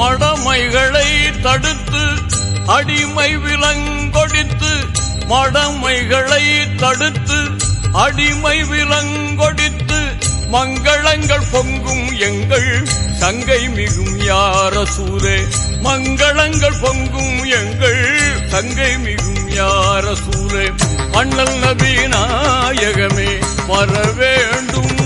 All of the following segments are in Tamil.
மடமைகளை தடுத்து அடிமை விலங்கொடித்து மடமைகளை தடுத்து அடிமை விலங்கொடித்து மங்களங்கள் பொங்கும் எங்கள் சங்கை மிகும் யார சூரே மங்களங்கள் பொங்கும் எங்கள் சங்கை மிகும் யார சூரே அண்ணல் நபி நாயகமே வர வேண்டும்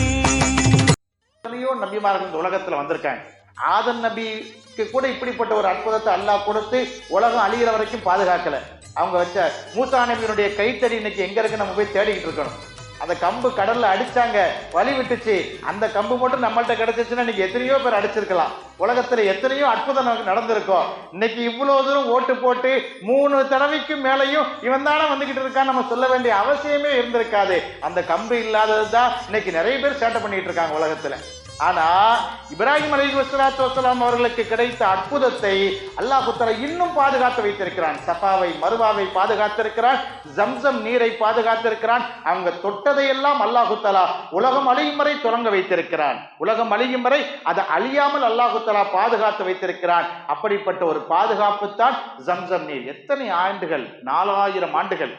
நபிமார்கள் இந்த உலகத்துல வந்திருக்காங்க. ஆதம் நபிக்கு கூட இப்படிப்பட்ட ஒரு அற்புதத்தை அல்லாஹ் கொடுத்து உலகம் அழிகிற வரைக்கும் பாதுகாக்கல. அவங்க வச்ச மூசா நபியினுடைய கைத்தறி இன்னைக்கு எங்க இருக்கு நம்ம போய் தேடிக்கிட்டு இருக்கணும். அந்த கம்பு கடல்ல அடிச்சாங்க வலி விட்டுச்சு. அந்த கம்பு மட்டும் நம்மள்ட்ட கிடைச்சிச்சுன்னா இன்னைக்கு எத்தனையோ பேர் அடிச்சிருக்கலாம். உலகத்துல எத்தனையோ அற்புதம் நமக்கு நடந்திருக்கும் இன்னைக்கு இவ்வளவு தூரம் ஓட்டு போட்டு மூணு தடவைக்கு மேலையும் இவன் தானே வந்துகிட்டு இருக்கான்னு நம்ம சொல்ல வேண்டிய அவசியமே இருந்திருக்காது. அந்த கம்பு இல்லாதது தான் இன்னைக்கு நிறைய பேர் சேட்டை பண்ணிட்டு இருக்காங்க உலகத்துல. ஆனா இப்ராஹிம் அலி வசலாத்து வசலாம் அவர்களுக்கு கிடைத்த அற்புதத்தை அல்லாஹுத்தர இன்னும் பாதுகாத்து வைத்திருக்கிறான். சஃபாவை மருவாவை பாதுகாத்திருக்கிறான் ஜம்சம் நீரை பாதுகாத்திருக்கிறான். அவங்க தொட்டதையெல்லாம் அல்லாஹுத்தலா உலகம் அழியும் வரை தொடங்க வைத்திருக்கிறான். உலகம் அழியும் வரை அதை அழியாமல் அல்லாஹுத்தலா பாதுகாத்து வைத்திருக்கிறான். அப்படிப்பட்ட ஒரு பாதுகாப்பு தான் ஜம்சம் நீர். எத்தனை ஆண்டுகள்? நாலாயிரம் ஆண்டுகள்.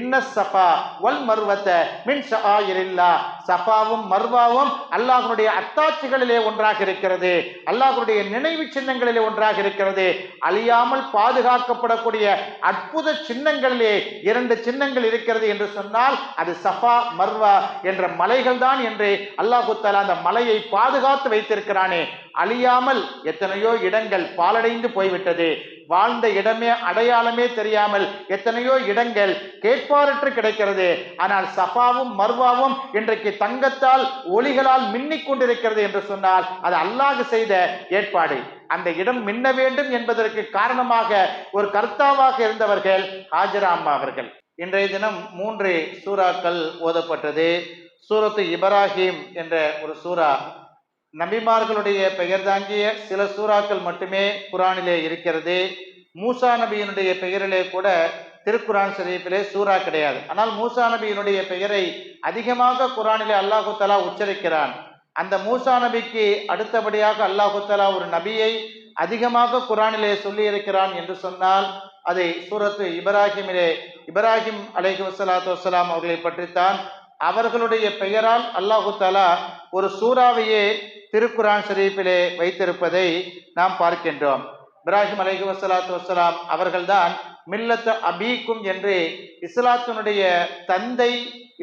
இன்ன சஃபா வல் மருவத்தை மின் ஷஆயிரில்லா சஃபாவும் மர்வாவும் அல்லாஹனுடைய அத்தாட்சிகளிலே ஒன்றாக இருக்கிறது. அல்லாஹருடைய நினைவு சின்னங்களிலே ஒன்றாக இருக்கிறது. அழியாமல் பாதுகாக்கப்படக்கூடிய அற்புத சின்னங்களிலே இரண்டு சின்னங்கள் இருக்கிறது என்று சொன்னால் அது சஃபா மர்வா என்ற மலைகள் தான் என்று அல்லாஹு தாலா அந்த மலையை பாதுகாத்து வைத்திருக்கிறானே. அழியாமல் எத்தனையோ இடங்கள் பாலடைந்து போய்விட்டது. வாழ்ந்த இடமே அடையாளமே தெரியாமல் எத்தனையோ இடங்கள் கேட்பாரற்று கிடைக்கிறது. ஆனால் சஃபாவும் மர்வாவும் இன்றைக்கு தங்கத்தால் ஒளிகளால் மின்னிக் கொண்டிருக்கிறது என்று சொன்னால் அது அல்லாஹ் செய்த ஏற்பாடு. அந்த இடம் மின்ன வேண்டும் என்பதற்கு காரணமாக ஒரு கர்த்தாவாக இருந்தவர்கள் ஹாஜரா அம்மா அவர்கள். இன்றைய தினம் மூன்று சூறாக்கள் ஓதப்பட்டது. சூரத்து இப்ராஹிம் என்ற ஒரு சூரா நபிமார்களுடைய பெயர் தாங்கிய சில சூறாக்கள் மட்டுமே குரானிலே இருக்கிறது. மூசா நபியினுடைய பெயரிலே கூட திருக்குரான் ஷரீஃபிலே சூரா கிடையாது. ஆனால் மூசா நபியினுடைய பெயரை அதிகமாக குரானிலே அல்லாஹு தலா உச்சரிக்கிறான். அந்த மூசா நபிக்கு அடுத்தபடியாக அல்லாஹு தலா ஒரு நபியை அதிகமாக குரானிலே சொல்லி இருக்கிறான் என்று சொன்னால் அதை சூரத்து இப்ராஹிமிலே இப்ராஹிம் அலைஹி வசலாத்து வசலாம் அவர்களை பற்றித்தான் அவர்களுடைய பெயரால் அல்லாஹு தலா ஒரு சூறாவையே திருக்குரான் ஷரீஃபிலே வைத்திருப்பதை நாம் பார்க்கின்றோம். இப்ராஹிம் அலைஹி வசலாத்து வசலாம் அவர்கள்தான் மில்லத் அபீக்கும் என்று இஸ்லாத்தினுடைய தந்தை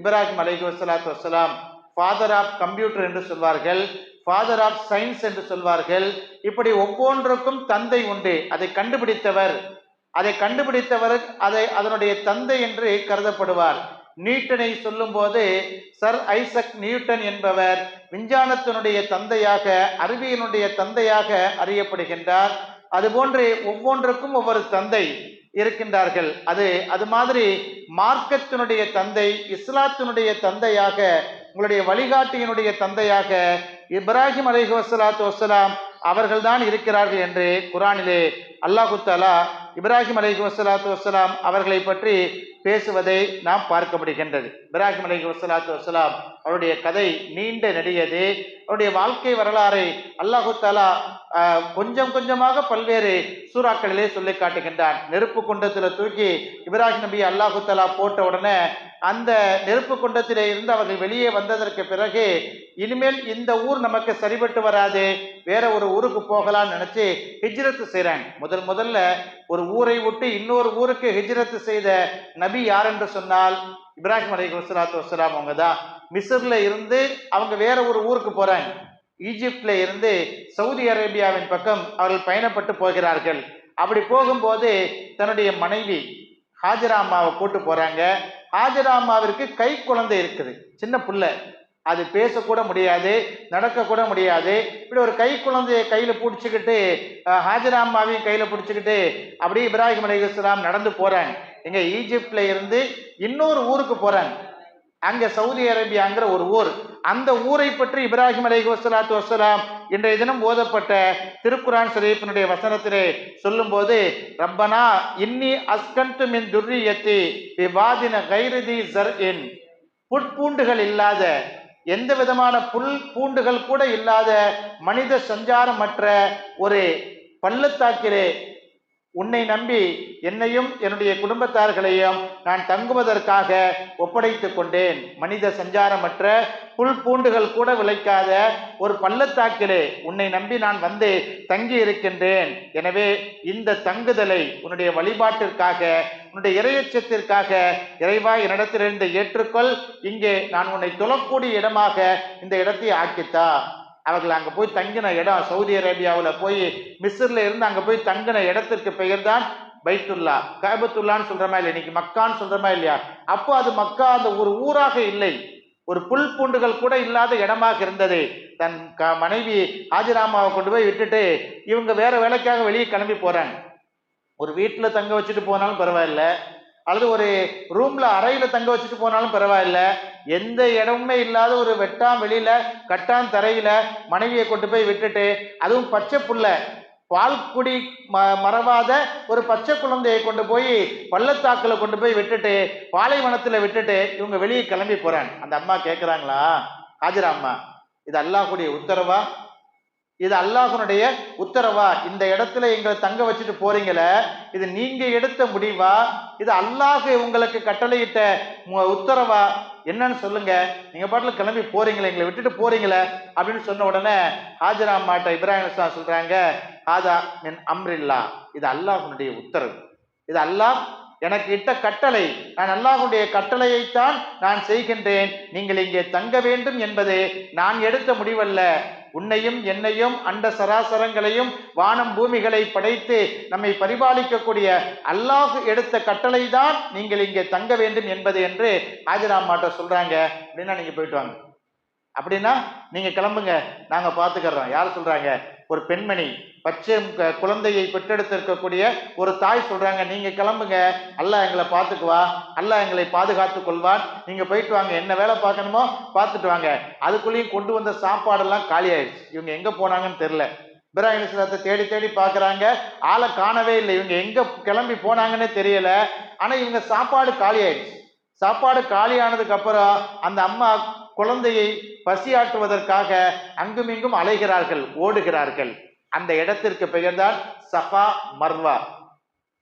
இப்ராஹிம் அலைஹி வசலாத்து வசலாம் ஃபாதர் ஆஃப் கம்ப்யூட்டர் என்று சொல்வார்கள் ஃபாதர் ஆஃப் சயின்ஸ் என்று சொல்வார்கள். இப்படி ஒவ்வொன்றுக்கும் தந்தை உண்டு. அதை கண்டுபிடித்தவர் அதை கண்டுபிடித்தவர் அதை அதனுடைய தந்தை என்று கருதப்படுவார். நியூட்டனை சொல்லும்போது சர் ஐசக் நியூட்டன் என்பவர் விஞ்ஞானத்தினுடைய தந்தையாக அறிவியலுடைய தந்தையாக அறியப்படுகின்றார். அதுபோன்று ஒவ்வொன்றுக்கும் ஒவ்வொரு தந்தை இருக்கின்றார்கள். அது அது மாதிரி மார்க்கத்தினுடைய தந்தை இஸ்லாத்தினுடைய தந்தையாக உங்களுடைய வழிகாட்டியினுடைய தந்தையாக இப்ராஹிம் அலிஹ் வசலாத்து வசலாம் அவர்கள்தான் இருக்கிறார்கள் என்று குரானிலே அல்லாஹு தாலா இப்ராஹிம் அலைஹி வசலாத்து வசலாம் அவர்களை பற்றி பேசுவதை நாம் பார்க்க முடிகின்றது இப்ராஹிம் அலைஹி வசலாத்து வசலாம் அவருடைய கதை நீண்ட நெடியது. அவருடைய வாழ்க்கை வரலாறை அல்லாஹு தாலா கொஞ்சம் கொஞ்சமாக பல்வேறு சூறாக்களிலே சொல்லி காட்டுகின்றான். நெருப்பு குண்டத்தில் தூக்கி இப்ராஹிம் நபி அல்லாஹு தலா போட்ட உடனே அந்த நெருப்பு குண்டத்திலே இருந்து அவர்கள் வெளியே வந்ததற்கு பிறகு இனிமேல் இந்த ஊர் நமக்கு சரிபட்டு வராது வேற ஒரு ஊருக்கு போகலாம்னு நினச்சி ஹிஜ்ரத்து செய்கிறாங்க முதல் முதல்ல ஒரு ஊரை விட்டு இன்னொரு ஊருக்கு ஹிஜ்ரத்து செய்த நபி யார் என்று சொன்னால் இப்ராஹிம் அலைஹி வஸலாத்து வஸ்ஸலாம் அவங்க தான் மிஸ்ர்ல இருந்து அவங்க வேற ஒரு ஊருக்கு போகிறாங்க ஈஜிப்டில் இருந்து சவுதி அரேபியாவின் பக்கம் அவர்கள் பயணப்பட்டு போகிறார்கள். அப்படி போகும்போது தன்னுடைய மனைவி ஹாஜராமாவை அம்மாவை கூட்டு போகிறாங்க ஹாஜராமாவிற்கு கை குழந்தை இருக்குது. சின்ன புள்ள. அது பேசக்கூட முடியாது நடக்கக்கூட முடியாது. இப்படி ஒரு கை குழந்தையை கையில் பிடிச்சிக்கிட்டு ஹாஜராமாவையும் கையில் அம்மாவையும் பிடிச்சிக்கிட்டு அப்படியே இப்ராஹிம் அலைஹிஸ்ஸலாம் நடந்து போகிறாங்க எங்கள் ஈஜிப்டில் இருந்து இன்னொரு ஊருக்கு போகிறாங்க அங்க சவுதி அரேபியாங்கிற ஒரு ஊர். அந்த ஊரை பற்றி இப்ராஹிம் அலை வசலாத்து வசலாம் இன்றைய தினம் ஓதப்பட்ட திருக்குரான் ஷரீஃபினுடைய வசனத்திலே சொல்லும்போது ரப்பனா இன்னி அஸ்கன்து மின் துர்ரியத்தி விவாதின கைருதி ஜர்இன் புட்பூண்டுகள் இல்லாத எந்த விதமான புல் பூண்டுகள் கூட இல்லாத மனித சஞ்சாரமற்ற ஒரு பள்ளத்தாக்கிலே உன்னை நம்பி என்னையும் என்னுடைய குடும்பத்தார்களையும் நான் தங்குவதற்காக ஒப்படைத்து கொண்டேன். மனித சஞ்சாரமற்ற புல் பூண்டுகள் கூட விளைக்காத ஒரு பள்ளத்தாக்கிலே உன்னை நம்பி நான் வந்து தங்கி இருக்கின்றேன் எனவே இந்த தங்குதலை உன்னுடைய வழிபாட்டிற்காக உன்னுடைய இறையச்சத்திற்காக இறைவா என்னிடத்திலிருந்து ஏற்றுக்கொள். இங்கே நான் உன்னை தொழக்கூடிய இடமாக இந்த இடத்தை ஆக்கித்தா. அவர்கள் அங்கே போய் தங்கின இடம் சவுதி அரேபியாவில் போய் மிஸ்ரில் இருந்து அங்கே போய் தங்கின இடத்திற்கு பெயர் தான் பைத்துல்லா. கபத்துல்லான்னு சொல்கிறமா இல்லை இன்னைக்கு மக்கான்னு சொல்கிறமா இல்லையா? அப்போ அது மக்கா அந்த ஒரு ஊராக இல்லை. ஒரு புல் பூண்டுகள் கூட இல்லாத இடமாக இருந்தது. தன் க மனைவி ஆஜிராமாவை கொண்டு போய் விட்டுட்டு இவங்க வேற வேலைக்காக வெளியே கிளம்பி போகிறாங்க ஒரு வீட்டில் தங்க வச்சுட்டு போனாலும் பரவாயில்ல. அல்லது ஒரு ரூம்ல அறையில தங்க வச்சுட்டு போனாலும் பரவாயில்ல. எந்த இடமுமே இல்லாத ஒரு வெட்டாம் வெளியில கட்டான் தரையில மனைவியை கொண்டு போய் விட்டுட்டு அதுவும் பச்சை புள்ள பால்குடி ம மறவாத ஒரு பச்சை குழந்தையை கொண்டு போய் பள்ளத்தாக்கில் கொண்டு போய் விட்டுட்டு பாலைவனத்தில் விட்டுட்டு இவங்க வெளியே கிளம்பி போகிறாங்க அந்த அம்மா கேட்குறாங்களா ஹாஜரா அம்மா இது அல்லாஹ்வுடைய உத்தரவா? இது அல்லாஹனுடைய உத்தரவா? இந்த இடத்துல எங்களை தங்க வச்சுட்டு போறீங்களே இது நீங்க எடுத்த முடிவா? இது அல்லாஹ் உங்களுக்கு கட்டளையிட்ட மு- உத்தரவா? என்னன்னு சொல்லுங்க. நீங்க பாட்டுல கிளம்பி போறீங்களே எங்களை விட்டுட்டு போறீங்களே அப்படின்னு சொன்ன உடனே ஹாஜரா அம்மாட்ட இப்ராஹிம் இஸ்லாம் சொல்றாங்க ஹாஜா என் அம்ரில்லா. இது அல்லாஹனுடைய உத்தரவு. இது அல்லாஹ் எனக்கு இட்ட கட்டளை. நான் அல்லாஹுடைய கட்டளையைத்தான் நான் செய்கின்றேன். நீங்கள் இங்கே தங்க வேண்டும் என்பது நான் எடுத்த முடிவல்ல. உன்னையும் என்னையும் அண்ட சராசரங்களையும் வானம் பூமிகளை படைத்து நம்மை பரிபாலிக்கக்கூடிய அல்லாஹ் எடுத்த கட்டளை தான் நீங்கள் இங்கே தங்க வேண்டும் என்பது என்று ஆஜராமாட்ட சொல்றாங்க. அப்படின்னா நீங்க போயிட்டு வாங்க. அப்படின்னா நீங்க கிளம்புங்க. நாங்க பாத்துக்கிறோம் யார் சொல்றாங்க? ஒரு பெண்மணி பச்சை க- குழந்தையை பெற்றெடுத்திருக்கக்கூடிய ஒரு தாய் சொல்றாங்க நீங்க கிளம்புங்க. அல்லாஹ் எங்களை பார்த்துக்குவா. அல்லாஹ் எங்களை பாதுகாத்து கொள்வான். நீங்க போயிட்டு வாங்க. என்ன வேலை பார்க்கணுமோ பார்த்துட்டு வாங்க. அதுக்குள்ளேயும் கொண்டு வந்த சாப்பாடெல்லாம் காலி ஆயிடுச்சு இவங்க எங்க போனாங்கன்னு தெரியல. இப்ராஹிம் இஸ்லாத்தை தேடி தேடி பார்க்குறாங்க. ஆளை காணவே இல்லை. இவங்க எங்கே கிளம்பி போனாங்கன்னே தெரியல. ஆனால் இவங்க சாப்பாடு காலி ஆயிடுச்சு சாப்பாடு காலியானதுக்கு அப்புறம் அந்த அம்மா குழந்தையை பசியாற்றுவதற்காக அங்குமிங்கும் அலைகிறார்கள் ஓடுகிறார்கள். அந்த இடத்திற்கு பெயர்தான் சஃபா மர்வா.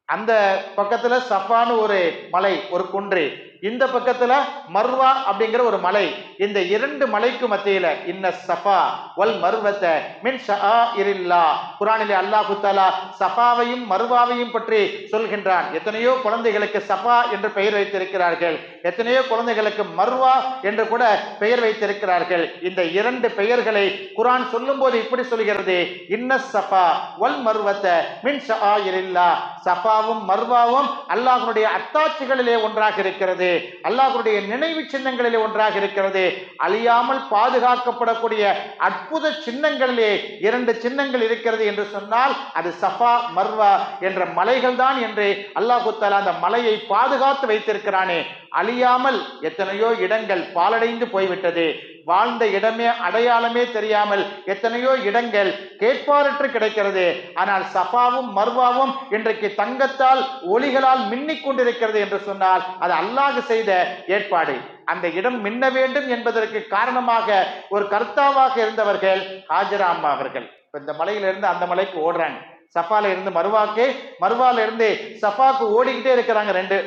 அந்த பக்கத்துல சஃபான்னு ஒரு மலை ஒரு குன்று. இந்த பக்கத்துல மர்வா அப்படிங்கிற ஒரு மலை. இந்த இரண்டு மலைக்கு மத்தியில இன்ன சஃபா வல் மர்வத்தை மின் ஷஆஇரில்லா குரானிலே அல்லாஹ் தாலா சஃபாவையும் மர்வாவையும் பற்றி சொல்கின்றான். எத்தனையோ குழந்தைகளுக்கு சஃபா என்று பெயர் வைத்திருக்கிறார்கள். எத்தனையோ குழந்தைகளுக்கு மர்வா என்று கூட பெயர் வைத்திருக்கிறார்கள். இந்த இரண்டு பெயர்களை குரான் சொல்லும் போது இப்படி சொல்கிறது இன்ன சஃபா வல் மர்வத்தை மின் ஷஆஇரில்லா சஃபாவும் மர்வாவும் அல்லாஹனுடைய அத்தாட்சிகளிலே ஒன்றாக இருக்கிறது. அல்லாஹ்வுடைய நினைவு சின்னங்களிலே ஒன்றாக இருக்கிறது. அழியாமல் பாதுகாக்கப்படக்கூடிய அற்புத சின்னங்களிலே இரண்டு சின்னங்கள் இருக்கிறது என்று சொன்னால் அது சஃபா மர்வா என்ற மலைகள் தான் என்று அல்லாஹு தாலா அந்த மலையை பாதுகாத்து வைத்திருக்கிறானே. அழியாமல் எத்தனையோ இடங்கள் பாலடைந்து போய்விட்டது. வாழ்ந்த இடமே அடையாளமே தெரியாமல் எத்தனையோ இடங்கள் கேட்பாரற்று கிடைக்கிறது. ஆனால் சஃபாவும் மர்வாவும் இன்றைக்கு தங்கத்தால் ஒளிகளால் மின்னிக் கொண்டிருக்கிறது என்று சொன்னால் அது அல்லாஹ் செய்த ஏற்பாடு. அந்த இடம் மின்ன வேண்டும் என்பதற்கு காரணமாக ஒரு கர்த்தாவாக இருந்தவர்கள் ஹாஜரா அம்மா அவர்கள். இப்போ இந்த மலையிலிருந்து அந்த மலைக்கு ஓடுறாங்க. சஃபால இருந்து மருவாக்கு மருவால இருந்து சஃபாக்கு ஓடிக்கிட்டே இருக்கிறாங்க ரெண்டு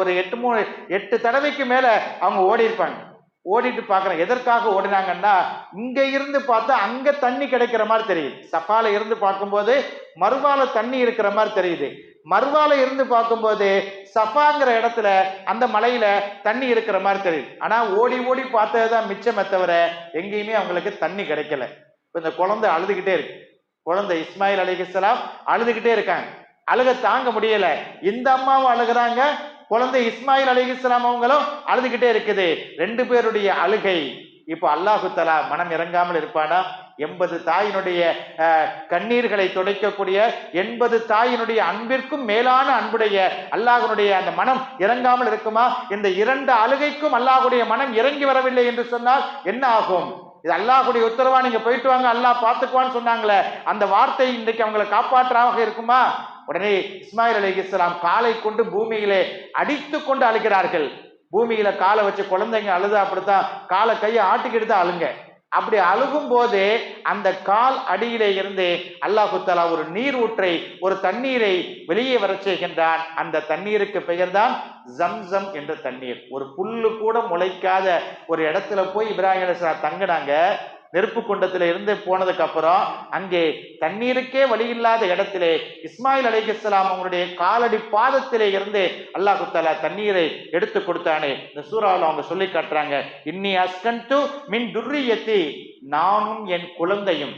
ஒரு எட்டு மூணு எட்டு தடவைக்கு மேல அவங்க ஓடி இருப்பாங்க ஓடிட்டு பார்க்குறேன். எதற்காக ஓடினாங்கன்னா இங்கே இருந்து பார்த்தா அங்கே தண்ணி கிடைக்கிற மாதிரி தெரியுது. சஃபால இருந்து பார்க்கும்போது மறுவால தண்ணி இருக்கிற மாதிரி தெரியுது. மறுவால இருந்து பார்க்கும்போது சஃபாங்கிற இடத்துல அந்த மலையில தண்ணி இருக்கிற மாதிரி தெரியுது. ஆனால் ஓடி ஓடி பார்த்தது தான் மிச்சமே தவிர எங்கேயுமே அவங்களுக்கு தண்ணி கிடைக்கல. இப்போ இந்த குழந்தை அழுதுகிட்டே இருக்கு. குழந்தை இஸ்மாயில் அலிகலாம் அழுதுகிட்டே இருக்காங்க. அழுக தாங்க முடியல. இந்த அம்மாவும் அழுகுறாங்க. குழந்தை இஸ்மாயில் அலிகலாம் அவங்களும் அழுதுகிட்டே இருக்குது. ரெண்டு பேருடைய அழுகை இப்போ அல்லாஹு தலா மனம் இறங்காமல் இருப்பானா? எண்பது தாயினுடைய கண்ணீர்களை துடைக்கக்கூடிய எண்பது தாயினுடைய அன்பிற்கும் மேலான அன்புடைய அல்லாஹனுடைய அந்த மனம் இறங்காமல் இருக்குமா? இந்த இரண்டு அழுகைக்கும் அல்லாஹுடைய மனம் இறங்கி வரவில்லை என்று சொன்னால் என்ன ஆகும்? இது அல்லாஹுடைய உத்தரவா? நீங்க போயிட்டு வாங்க அல்லாஹ் பார்த்துக்குவான்னு சொன்னாங்களே. அந்த வார்த்தை இன்றைக்கு அவங்களை காப்பாற்றாக இருக்குமா? உடனே இஸ்மாயில் அலைஹிஸ்ஸலாம் காலை கொண்டு பூமியிலே அடித்து கொண்டு அழுகிறார்கள். பூமியில காலை வச்சு குழந்தைங்க அழுது அப்படித்தான் காலை கையை ஆட்டிக்கிட்டு தான் அழுங்க. அப்படி அழுகும் போது அந்த கால் அடியிலே இருந்து அல்லாஹு தஆலா ஒரு நீர் ஊற்றை ஒரு தண்ணீரை வெளியே வர செய்கின்றான். அந்த தண்ணீருக்கு பெயர்தான் ஜம்சம் என்ற தண்ணீர். ஒரு புல்லு கூட முளைக்காத ஒரு இடத்துல போய் இப்ராஹிம் அலைஹிஸ்ஸலாம் தங்கினாங்க. நெருப்பு குண்டத்தில் இருந்து போனதுக்கு அப்புறம் அங்கே தண்ணீருக்கே வழி இல்லாத இடத்திலே இஸ்மாயில் அலைஹிஸ்ஸலாம் அவங்களுடைய காலடி பாதத்திலே இருந்து அல்லாஹு தாலா தண்ணீரை எடுத்து கொடுத்தானே. இந்த சூறாவில் அவங்க சொல்லி காட்டுறாங்க இன்னி அஸ்கன்து மின் துர்ரியத்தி நானும் என் குழந்தையும்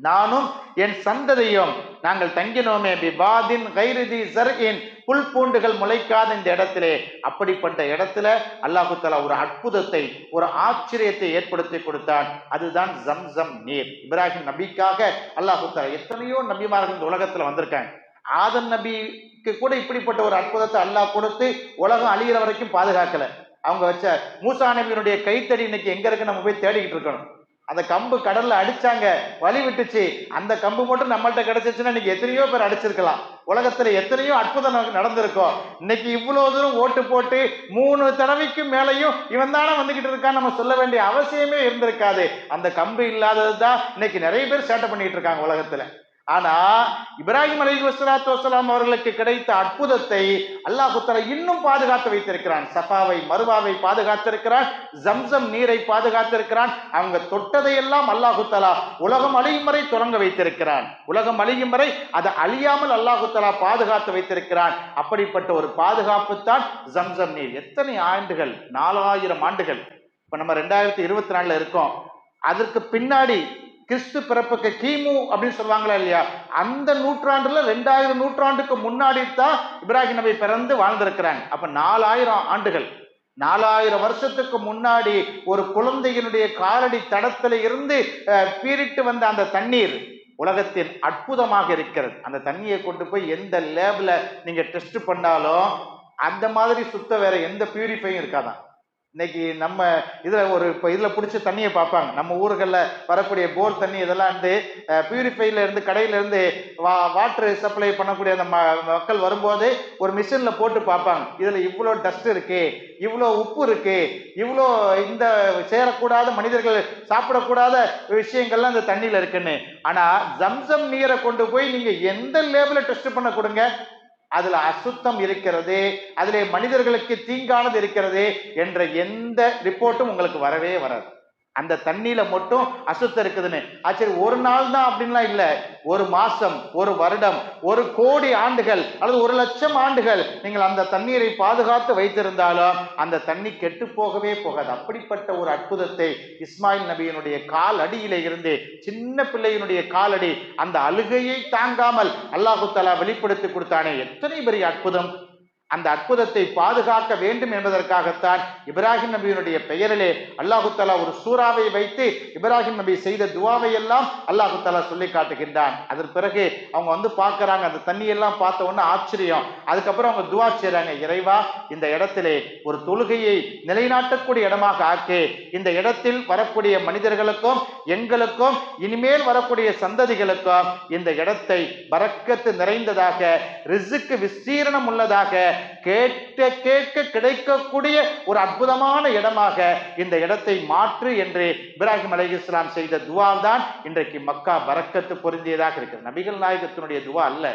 நானும் என் சந்ததியும் நாங்கள் தங்கினோமே. விவாதின் கைருதி சர்இன் புல் பூண்டுகள் முளைக்காத இந்த இடத்திலே. அப்படிப்பட்ட இடத்துல அல்லாஹு தலா ஒரு அற்புதத்தை ஒரு ஆச்சரியத்தை ஏற்படுத்தி கொடுத்தான். அதுதான் ஜம்சம் நீர். இப்ராஹிம் நபிக்காக அல்லாஹு தலா எத்தனையோ நபிமார்கள் இந்த உலகத்துல வந்திருக்காங்க. ஆதம் நபிக்கு கூட இப்படிப்பட்ட ஒரு அற்புதத்தை அல்லாஹ் கொடுத்து உலகம் அழிகிற வரைக்கும் பாதுகாக்கல. அவங்க வச்ச மூசா நபியினுடைய கைத்தடி இன்னைக்கு எங்க இருக்கு? நம்ம போய் தேடிக்கிட்டு இருக்கணும். அந்த கம்பு கடல்ல அடிச்சாங்க வழி விட்டுச்சு. அந்த கம்பு மட்டும் நம்மள்ட்ட கிடைச்சிச்சுன்னா இன்னைக்கு எத்தனையோ பேர் அடிச்சிருக்கலாம். உலகத்துல எத்தனையோ அற்புதம் நடந்திருக்கும் இன்னைக்கு இவ்வளவு தூரம் ஓட்டு போட்டு மூணு தடவைக்கும் மேலையும் இவன் தானே வந்துகிட்டு இருக்கான்னு நம்ம சொல்ல வேண்டிய அவசியமே இருந்திருக்காது. அந்த கம்பு இல்லாதது தான் இன்னைக்கு நிறைய பேர் சேட்டை பண்ணிட்டு இருக்காங்க உலகத்துல. ஆனா இப்ராஹிம் அலி வசலாத்து வசலாம் அவர்களுக்கு கிடைத்த அற்புதத்தை அல்லாஹுத்தலா இன்னும் பாதுகாத்து வைத்திருக்கிறான். சஃபாவை மருவாவை பாதுகாத்திருக்கிறான் ஜம்சம் நீரை பாதுகாத்திருக்கிறான். அவங்க தொட்டதையெல்லாம் எல்லாம் அல்லாஹுத்தலா உலகம் அழியும் வரை தொடங்க வைத்திருக்கிறான். உலகம் அழியும் வரை அதை அழியாமல் அல்லாஹுத்தலா பாதுகாத்து வைத்திருக்கிறான். அப்படிப்பட்ட ஒரு பாதுகாப்பு தான் ஜம்சம் நீர். எத்தனை ஆண்டுகள்? நாலாயிரம் ஆண்டுகள். இப்ப நம்ம ரெண்டாயிரத்தி இருபத்தி நாலுல இருக்கோம். அதற்கு பின்னாடி கிறிஸ்து பிறப்புக்கு கிமு அப்படின்னு சொல்லுவாங்களா இல்லையா? அந்த நூற்றாண்டுல ரெண்டாயிரம் நூற்றாண்டுக்கு முன்னாடி தான் இப்ராஹிம் நபி பிறந்து வாழ்ந்திருக்கிறாங்க. அப்ப நாலாயிரம் ஆண்டுகள். நாலாயிரம் வருஷத்துக்கு முன்னாடி ஒரு குழந்தையினுடைய காலடி தடத்துல இருந்து பீரிட்டு வந்த அந்த தண்ணீர் உலகத்தின் அற்புதமாக இருக்கிறது. அந்த தண்ணியை கொண்டு போய் எந்த லேபில் நீங்கள் டெஸ்ட் பண்ணாலும் அந்த மாதிரி சுத்த வேற எந்த பியூரிஃபையும் இருக்காதான். இன்னைக்கு நம்ம இதில் ஒரு இப்போ இதில் பிடிச்ச தண்ணியை பார்ப்பாங்க. நம்ம ஊர்களில் வரக்கூடிய போர் தண்ணி இதெல்லாம் வந்து பியூரிஃபைல இருந்து வா வாட்டர் சப்ளை பண்ணக்கூடிய அந்த ம- மக்கள் வரும்போது ஒரு மிஷினில் போட்டு பார்ப்பாங்க. இதில் இவ்வளோ டஸ்ட் இருக்குது இவ்வளோ உப்பு இருக்குது இவ்வளோ இந்த சேரக்கூடாத மனிதர்கள் சாப்பிடக்கூடாத விஷயங்கள்லாம் இந்த தண்ணியில் இருக்குன்னு. ஆனால் ஜம்சம் நீரை கொண்டு போய் நீங்கள் எந்த லேபிள டெஸ்ட் பண்ண கொடுங்க? அதுல அசுத்தம் இருக்கிறது அதிலே மனிதர்களுக்கு தீங்கானது இருக்கிறது என்ற எந்த ரிப்போர்ட்டும் உங்களுக்கு வரவே வராது. அந்த தண்ணியில மட்டும் அசுத்தம் இருக்குதுன்னு. ஆ, சரி ஒரு நாள் தான் அப்படின்லாம் இல்லை. ஒரு மாசம் ஒரு வருடம் ஒரு கோடி ஆண்டுகள் அல்லது ஒரு லட்சம் ஆண்டுகள் நீங்கள் அந்த தண்ணீரை பாதுகாத்து வைத்திருந்தாலும் அந்த தண்ணி கெட்டு போகவே போகாது. அப்படிப்பட்ட ஒரு அற்புதத்தை இஸ்மாயில் நபியினுடைய கால் அடியிலே இருந்து சின்ன பிள்ளையினுடைய காலடி அந்த அழுகையை தாங்காமல் அல்லாஹு தஆலா வெளிப்படுத்தி கொடுத்தானே. எத்தனை பெரிய அற்புதம். அந்த அற்புதத்தை பாதுகாக்க வேண்டும் என்பதற்காகத்தான் இப்ராஹிம் நபியினுடைய பெயரிலே அல்லாஹு தஆலா ஒரு சூறாவை வைத்து இப்ராஹிம் நபி செய்த துவாவை எல்லாம் அல்லாஹு தஆலா சொல்லி காட்டுகின்றான். அதன் பிறகு அவங்க வந்து பார்க்குறாங்க அந்த தண்ணியெல்லாம் பார்த்த உடனே ஆச்சரியம். அதுக்கப்புறம் அவங்க துவா செய்கிறாங்க இறைவா இந்த இடத்திலே ஒரு தொழுகையை நிலைநாட்டக்கூடிய இடமாக ஆக்கி இந்த இடத்தில் வரக்கூடிய மனிதர்களுக்கும் எங்களுக்கும் இனிமேல் வரக்கூடிய சந்ததிகளுக்கும் இந்த இடத்தை பறக்கத்து நிறைந்ததாக ரிசுக்கு விஸ்தீரணம் உள்ளதாக கேட்க கேட்க கிடைக்கக்கூடிய ஒரு அற்புதமான இடமாக இந்த இடத்தை மாற்று என்று இப்ராஹிம் அலைஹிஸ்ஸலாம் செய்த துவா தான் இன்றைக்கு மக்கா வரக்கத்து பொருந்தியதாக இருக்கிறது. நபிகள் நாயகத்தினுடைய துவா அல்ல.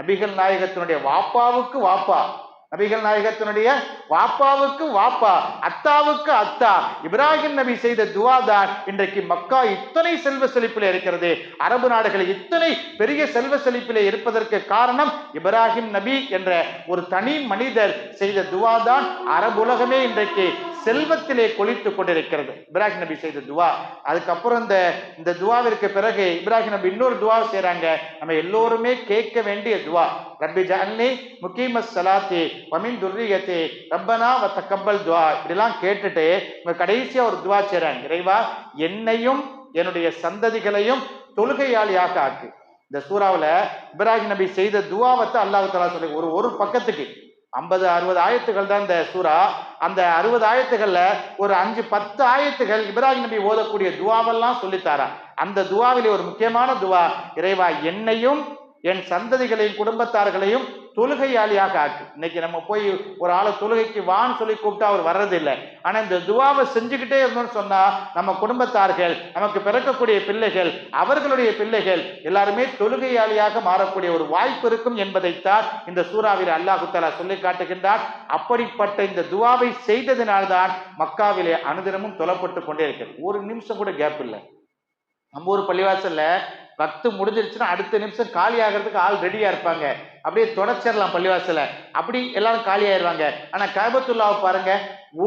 நபிகள் நாயகத்தினுடைய வாப்பாவுக்கு வாப்பா. நபிகள் நாயகத்தினுடைய வாப்பாவுக்கு வாப்பா அத்தாவுக்கு அத்தா. இப்ராஹிம் நபி செய்த துவா தான் இன்றைக்கு மக்கா இத்தனை செல்வ செழிப்பில் இருக்கிறது. அரபு நாடுகள் இத்தனை பெரிய செல்வ செழிப்பிலே இருப்பதற்கு காரணம் இப்ராஹிம் நபி என்ற ஒரு தனி மனிதர் செய்த துவா தான் அரபுலகமே இன்றைக்கு செல்வத்திலே கொளித்து கொண்டிருக்கிறது. இப்ராஹிம் நபி செய்த துவா. அதுக்கப்புறம் இந்த இந்த துவாவிற்கு பிறகு இப்ராஹிம் நபி இன்னொரு துவா செய்கிறாங்க நம்ம எல்லோருமே கேட்க வேண்டிய துவா. ரப்பி ஜன்னி முகீமஸ் சலாத்தி வமின் துர்ரியத்தி. ரப்பனா வ தக்கப்பல் துவா. இப்படிலாம் கேட்டுட்டு இவங்க கடைசியாக ஒரு துவா செய்கிறாங்க இறைவா என்னையும் என்னுடைய சந்ததிகளையும் தொழுகையாளியாக ஆக்கு. இந்த சூறாவில் இப்ராஹிம் நபி செய்த துவாவத்தை அல்லாஹு தலா சொல்லி ஒரு ஒரு பக்கத்துக்கு. ஐம்பது அறுபது ஆயத்துகள் தான் இந்த சூறா. அந்த அறுபது ஆயத்துகள்ல ஒரு அஞ்சு பத்து ஆயத்துகள் இப்ராஹிம் நபி ஓதக்கூடிய துவாவெல்லாம் சொல்லித்தாரா அந்த துவாவிலே ஒரு முக்கியமான துவா. இறைவா என்னையும் என் சந்ததிகளையும் குடும்பத்தார்களையும் தொழுகையாளியாக ஆக்கு. இன்னைக்கு நம்ம போய் ஒரு ஆளை தொழுகைக்கு வான்னு சொல்லி கூப்பிட்டா அவர் வர்றதில்லை. ஆனால் இந்த துவாவை செஞ்சுக்கிட்டே இருந்தோம்னு சொன்னா நம்ம குடும்பத்தார்கள் நமக்கு பிறக்கக்கூடிய பிள்ளைகள் அவர்களுடைய பிள்ளைகள் எல்லாருமே தொழுகையாளியாக மாறக்கூடிய ஒரு வாய்ப்பு இருக்கும் என்பதைத்தான் இந்த சூறாவில் அல்லாஹுத்தாலா சொல்லி காட்டுகின்றார் அப்படிப்பட்ட இந்த துவாவை செய்ததினால்தான் மக்காவிலே அனுதினமும் தொலைப்பட்டு கொண்டே இருக்கிறது. ஒரு நிமிஷம் கூட கேப் இல்லை. நம்ம ஊர் பள்ளிவாசல்ல பத்து முடிஞ்சிருச்சுன்னா அடுத்த நிமிஷம் காலி ஆகிறதுக்கு ஆள் ரெடியா இருப்பாங்க. அப்படியே தொடச்சிடலாம் பள்ளிவாசல. அப்படி எல்லாரும் காலி ஆயிடுவாங்க ஆனா கபத்துல்லாவை பாருங்க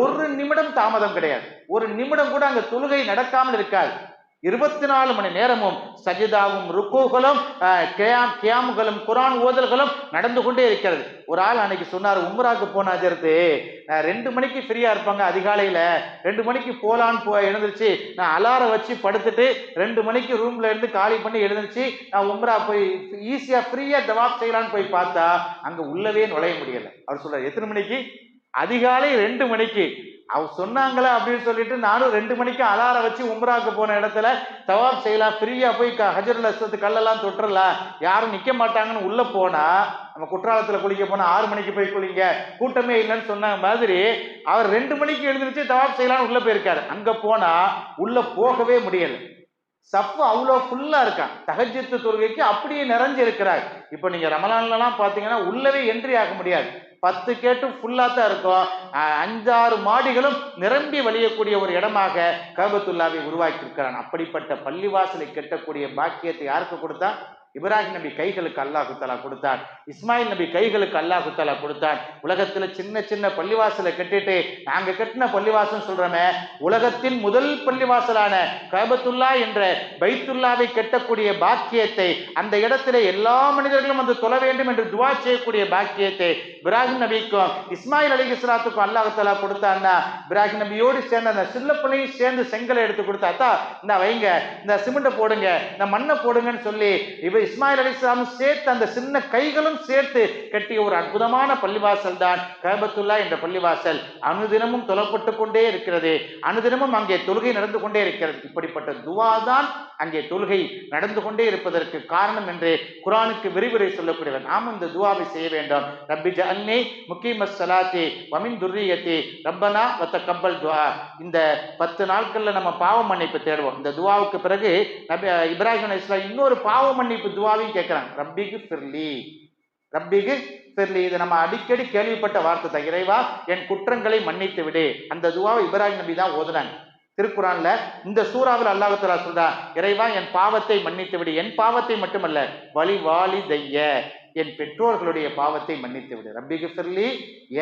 ஒரு நிமிடம் தாமதம் கிடையாது. ஒரு நிமிடம் கூட அங்க தொழுகை நடக்காமல் இருக்காது. இருபத்தி நாலு மணி நேரமும் சஜிதாவும் ருக்குகளும் கியாம் கியாமுகளும் குரான் ஓதல்களும் நடந்து கொண்டே இருக்கிறது. ஒரு ஆள் அன்னைக்கு சொன்னார் உம்ராக்கு போன அஜர்த்து நான் ரெண்டு மணிக்கு ஃப்ரீயா இருப்பாங்க அதிகாலையில. ரெண்டு மணிக்கு போலான்னு போ எழுந்திருச்சு. நான் அலாரம் வச்சு படுத்துட்டு ரெண்டு மணிக்கு ரூம்ல இருந்து காலி பண்ணி எழுந்திருச்சு நான் உம்ரா போய் ஈஸியா ஃப்ரீயா ஜவாப் செய்யலான்னு போய் பார்த்தா அங்க உள்ளவே நுழைய முடியல. அவர் சொல்றாரு எத்தனை மணிக்கு? அதிகாலை ரெண்டு மணிக்கு. அவர் சொன்னாங்களே அப்படின்னு சொல்லிட்டு நானும் ரெண்டு மணிக்கு அலாரம் வச்சு உம்ராக்கு போன இடத்துல தவாப் செய்யலாம் ஃப்ரீயா போய் க- ஹஜருல் அஸ்வத்து கல்லெல்லாம் தொட்டுறலாம். யாரும் நிக்க மாட்டாங்கன்னு உள்ள போனா நம்ம குற்றாலத்துல குளிக்க போனா ஆறு மணிக்கு போய் குளிங்க கூட்டமே இல்லைன்னு சொன்ன மாதிரி அவர் ரெண்டு மணிக்கு எழுந்திருச்சு தவாப் செய்யலாம்னு உள்ள போயிருக்காரு. அங்க போனா உள்ள போகவே முடியல. சப்பு அவ்வளோ ஃபுல்லாக இருக்கான். தகஜத்து தொழுகைக்கு அப்படியே நிறைஞ்சு இருக்கிறார். இப்போ நீங்கள் ரமலான்லலாம் பார்த்தீங்கன்னா உள்ளவே என்ட்ரி ஆக முடியாது. பத்து கேட்டும் ஃபுல்லாக தான் இருக்கும். அஞ்சாறு மாடிகளும் நிரம்பி வழியக்கூடிய ஒரு இடமாக கபத்துல்லாவை உருவாக்கியிருக்கிறான். அப்படிப்பட்ட பள்ளிவாசலை கட்டக்கூடிய பாக்கியத்தை யாருக்கு கொடுத்தா? இப்ராஹிம் நபி கைகளுக்கு அல்லாஹு தஆலா கொடுத்தான். இஸ்மாயில் நபி கைகளுக்கு அல்லாஹு தஆலா கொடுத்தான். உலகத்துல சின்ன சின்ன பள்ளிவாசலை கட்டிட்டு நாங்க கட்டின பள்ளிவாசல் சொல்றோமே உலகத்தின் முதல் பள்ளிவாசலான கபத்துல்லா என்ற பைத்துல்லாவை கட்டக்கூடிய பாக்கியத்தை அந்த இடத்திலே எல்லா மனிதர்களும் வந்து தொழ வேண்டும் என்று துவா செய்யக்கூடிய பாக்கியத்தை இப்ராஹிம் நபிக்கும் இஸ்மாயில் அலி இஸ்லாத்துக்கும் அல்லாஹு தஆலா கொடுத்தான்னா இப்ராஹிம் நபியோடு சேர்ந்த அந்த சில்ல சேர்ந்து செங்கலை எடுத்து கொடுத்தாத்தா இந்த வைங்க இந்த சிமெண்ட்டை போடுங்க இந்த மண்ணை போடுங்கன்னு சொல்லி இவ இஸ்மாயில் அலி சேர்த்து அந்த சின்ன கைகளும் சேர்த்து கட்டிய ஒரு அற்புதமான பள்ளிவாசல் தான் கபத்துல்லா என்ற பள்ளிவாசல். அனுதினமும் தொலப்பட்டு கொண்டே இருக்கிறது. அனுதினமும் அங்கே தொழுகை நடந்து கொண்டே இருக்கிறது. இப்படிப்பட்ட துவா தான் அங்கே தொழுகை நடந்து கொண்டே இருப்பதற்கு காரணம் என்று குரானுக்கு விரிவுரை சொல்லக்கூடியவர். நாம் இந்த துவாவை செய்ய வேண்டும். ரப்பி ஜன்னி முக்கிம சலாத்தி வமின் துர்ரியத்தி ரப்பனா வத்த கப்பல் துவா இந்த பத்து நாட்கள்ல நம்ம பாவ மன்னிப்பு தேடுவோம். இந்த துவாவுக்கு பிறகு நபி இப்ராஹிம் இஸ்லாம் இன்னொரு பாவ மன்னிப்பு துவாவையும் கேட்கிறாங்க ரப்பிக்கு ஃபிர்லி ரப்பிக்கு ஃபிர்லி இது நம்ம அடிக்கடி கேள்விப்பட்ட வார்த்தை தான். இறைவா என் குற்றங்களை மன்னித்து விடு. அந்த துவாவை இப்ராஹிம் நபி தான் ஓதுனாங்க. திருக்குறான்ல இந்த சூறாவில் அல்லாஹ் சொல்றா இறைவா என் பாவத்தை மன்னித்து விடு. என் பாவத்தை மட்டுமல்ல வழி வாலி தைய என் பெற்றோர்களுடைய பாவத்தை மன்னித்து விடு. ரப்பிக்கு சொல்லி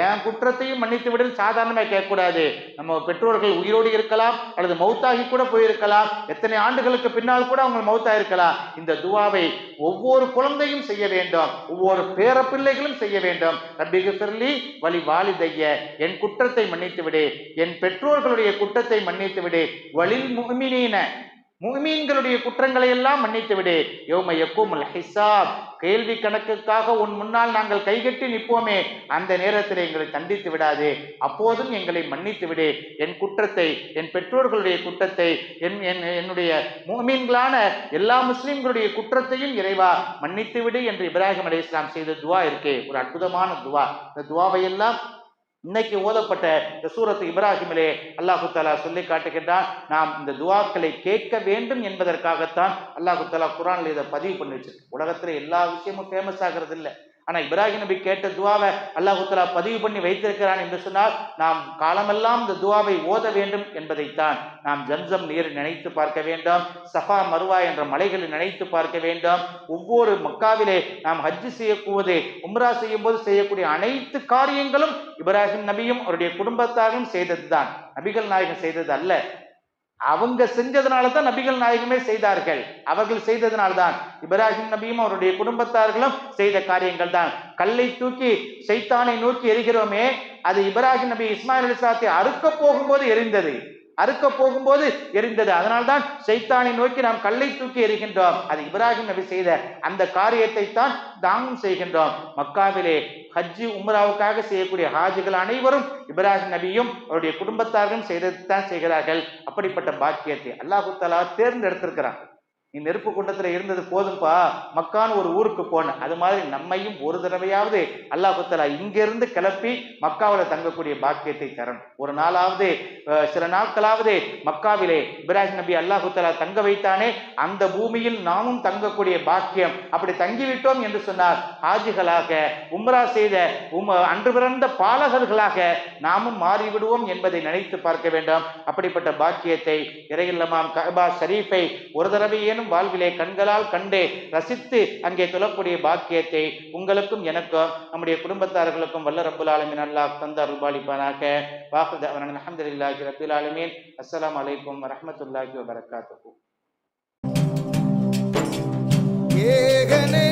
என் குற்றத்தையும் மன்னித்து விடுன்னு சாதாரணமாக கேட்கக்கூடாது. நம்ம பெற்றோர்கள் உயிரோடு இருக்கலாம் அல்லது மௌத்தாகி கூட போயிருக்கலாம். எத்தனை ஆண்டுகளுக்கு பின்னால் கூட அவங்க மௌத்தாக இருக்கலாம் இந்த துவாவை ஒவ்வொரு குழந்தையும் செய்ய வேண்டும். ஒவ்வொரு பேர பிள்ளைகளும் செய்ய வேண்டும். ரப்பிக்கு சொல்லி வழி வாலிதைய என் குற்றத்தை மன்னித்து விடு. என் பெற்றோர்களுடைய குற்றத்தை மன்னித்து விடு. வழில் முகமினீன முகமீன்களுடைய குற்றங்களை எல்லாம் மன்னித்து விடு யௌம யக்கூமுல் ஹிசாப் கேள்வி கணக்குக்காக உன் முன்னால் நாங்கள் கைகட்டி நிற்போமே. அந்த நேரத்தில் எங்களை தண்டித்து விடாதே. அப்போதும் எங்களை மன்னித்து விடு என் குற்றத்தை என் பெற்றோர்களுடைய குற்றத்தை என் என் என்னுடைய முகமீன்களான எல்லா முஸ்லிம்களுடைய குற்றத்தையும் இறைவா மன்னித்து விடு என்று இப்ராஹிம் அலி இஸ்லாம் செய்த துவா இருக்கே. ஒரு அற்புதமான துவா. இந்த துவாவை எல்லாம் இன்னைக்கு ஓதப்பட்ட இந்த சூரத்து இப்ராஹிமிலே அல்லாஹு தாலா சொல்லி காட்டுகின்றான் நாம் இந்த துவாக்களை கேட்க வேண்டும் என்பதற்காகத்தான் அல்லாஹு தாலா குரான்ல இதை பதிவு பண்ணி வச்சிருக்கு. உலகத்துல எல்லா விஷயமும் ஃபேமஸ் ஆகிறது இல்லை ஆனா இப்ராஹிம் நபி கேட்ட துவாவை அல்லாஹுத்தலா பதிவு பண்ணி வைத்திருக்கிறான் என்று சொன்னால் நாம் காலமெல்லாம் இந்த துவாவை ஓத வேண்டும் என்பதைத்தான் நாம் ஜம்சம் நீர் நினைத்து பார்க்க வேண்டும் சஃபா மருவா என்ற மலைகளை நினைத்து பார்க்க வேண்டும். ஒவ்வொரு மக்காவிலே நாம் ஹஜ்ஜு செய்யக்கூவது உம்ரா செய்யும் போது செய்யக்கூடிய அனைத்து காரியங்களும் இப்ராஹிம் நபியும் அவருடைய குடும்பத்தாரும் செய்ததுதான். நபிகள் நாயகம் செய்தது அல்ல. அவங்க செஞ்சதுனால தான் நபிகள் நாயகமே செய்தார்கள். அவர்கள் செய்ததனால்தான். இப்ராஹிம் நபியும் அவருடைய குடும்பத்தார்களும் செய்த காரியங்கள் தான் கல்லை தூக்கி சைத்தானை நோக்கி எரிகிறோமே அது இப்ராஹிம் நபி இஸ்மாயில் இஸ்லாத்தை அறுக்க போகும்போது எரிந்தது. அறுக்க போகும்போது எரிந்தது. அதனால்தான் சைத்தானை நோக்கி நாம் கல்லை தூக்கி எறிகின்றோம். அது இப்ராஹிம் நபி செய்த அந்த காரியத்தை தான் தாமும் செய்கின்றோம். மக்காவிலே ஹஜ்ஜி உம்ராவுக்காக செய்யக்கூடிய ஹாஜிகள் அனைவரும் இப்ராஹிம் நபியும் அவருடைய குடும்பத்தார்களும் செய்தது தான் செய்கிறார்கள். அப்படிப்பட்ட பாக்கியத்தை அல்லாஹு தலா தேர்ந்தெடுத்திருக்கிறான். நீ நெருப்பு குண்டத்துல இருந்தது போதும்பா. மக்கான்னு ஒரு ஊருக்கு போன. அது மாதிரி நம்மையும் ஒரு தடவையாவது அல்லாஹுத்தலா இங்கிருந்து கிளப்பி மக்காவில் தங்கக்கூடிய பாக்கியத்தை தரணும். ஒரு நாளாவது சில நாட்களாவது மக்காவிலே இப்ராஹிம் நபி அல்லாஹுத்தலா தங்க வைத்தானே அந்த பூமியில் நாமும் தங்கக்கூடிய பாக்கியம். அப்படி தங்கிவிட்டோம் என்று சொன்னால் ஆஜிகளாக உம்ரா செய்த உம் அன்று பிறந்த பாலகர்களாக நாமும் மாறிவிடுவோம் என்பதை நினைத்து பார்க்க வேண்டும். அப்படிப்பட்ட பாக்கியத்தை இறையில்லமாம் கபா ஷரீஃபை ஒரு தடவையேனும் வாழ்விலே கண்களால் கண்டு ரசித்து அங்கே சொல்லக்கூடிய பாக்கியத்தை உங்களுக்கும் எனக்கும் நம்முடைய குடும்பத்தார்களுக்கும் வல்ல ரப்புல் ஆலமீன் அல்லாஹ் தந்த அருள்பாலிப்பானாக வாக்குத அல்ஹம்துலில்லாஹி ரபுல் ஆலமீன். அஸ்லாம் அலைக்கும் வரமத்துல்லாஹி வபரகாத்துஹு. ஏகனே